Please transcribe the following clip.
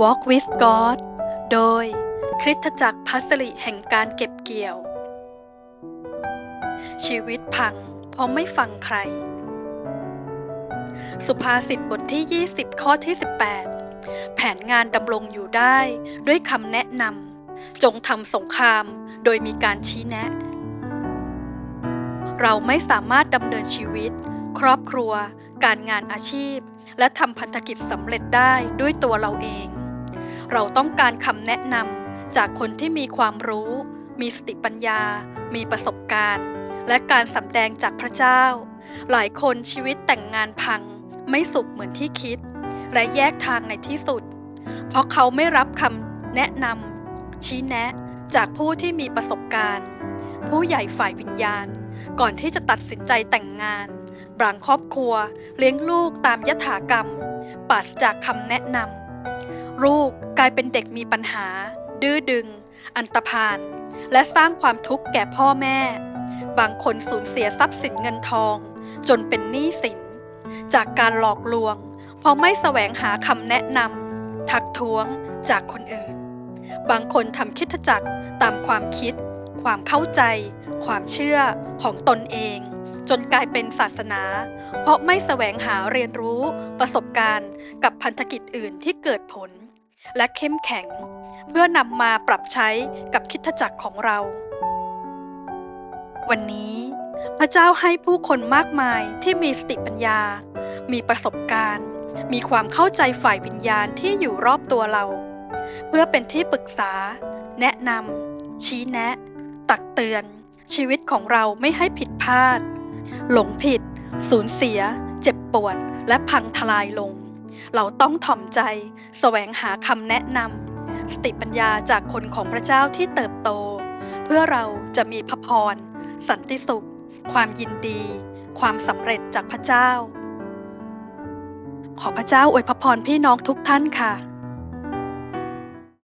Walk with God โดยคริสตจักรพัสริแห่งการเก็บเกี่ยว ชีวิตพังเพราะไม่ฟังใคร สุภาษิตบทที่ 20 ข้อที่ 18 แผนงานดำรงอยู่ได้ด้วยคำแนะนำจงทำสงครามโดยมีการชี้แนะ เราไม่สามารถดำเนินชีวิต ครอบครัว การงานอาชีพ และทำพันธกิจสำเร็จได้ด้วยตัวเราเอง เราต้องการคำแนะนำจากคนที่มีความรู้ มีสติปัญญา มีประสบการณ์ และการสำแดงจากพระเจ้า หลายคนชีวิตแต่งงานพัง ไม่สุขเหมือนที่คิด และแยกทางในที่สุด เพราะเขาไม่รับคำแนะนำชี้แนะจากผู้ที่มีประสบการณ์ ผู้ใหญ่ฝ่ายวิญญาณ ก่อนที่จะตัดสินใจแต่งงาน บางครอบครัวเลี้ยงลูกตามยถากรรมปราศจากคำแนะนำลูกกลายเป็นเด็กมีปัญหา ดื้อดึง อันตรพาน และสร้างความทุกข์แก่พ่อแม่ บางคนสูญเสียทรัพย์สินเงินทอง จนเป็นหนี้สิน จากการหลอกลวง เพราะไม่แสวงหาคำแนะนำทักท้วงจากคนอื่น บางคนทำคิดจักรตามความคิด ความเข้าใจ ความเชื่อของตนเอง จนกลายเป็นศาสนา เพราะไม่แสวงหาเรียนรู้ประสบการณ์กับพันธกิจอื่นที่เกิดผล และเข้มแข็ง เพื่อนำมาปรับใช้กับคิดจักรของเรา วันนี้ พระเจ้าให้ผู้คนมากมายที่มีสติปัญญา มีประสบการณ์ มีความเข้าใจฝ่ายวิญญาณที่อยู่รอบตัวเรา เพื่อเป็นที่ปรึกษา แนะนำชี้แนะ ตักเตือนชีวิตของเราไม่ให้ผิดพลาด หลงผิด สูญเสีย เจ็บปวด และพังทลายลง เราต้องถ่อมใจ แสวงหาคำแนะนำสติปัญญาจากคนของพระเจ้าที่เติบโต เพื่อเราจะมีพระพร สันติสุข ความยินดี ความสำเร็จจากพระเจ้า ขอพระเจ้าอวยพระพรพี่น้องทุกท่านค่ะ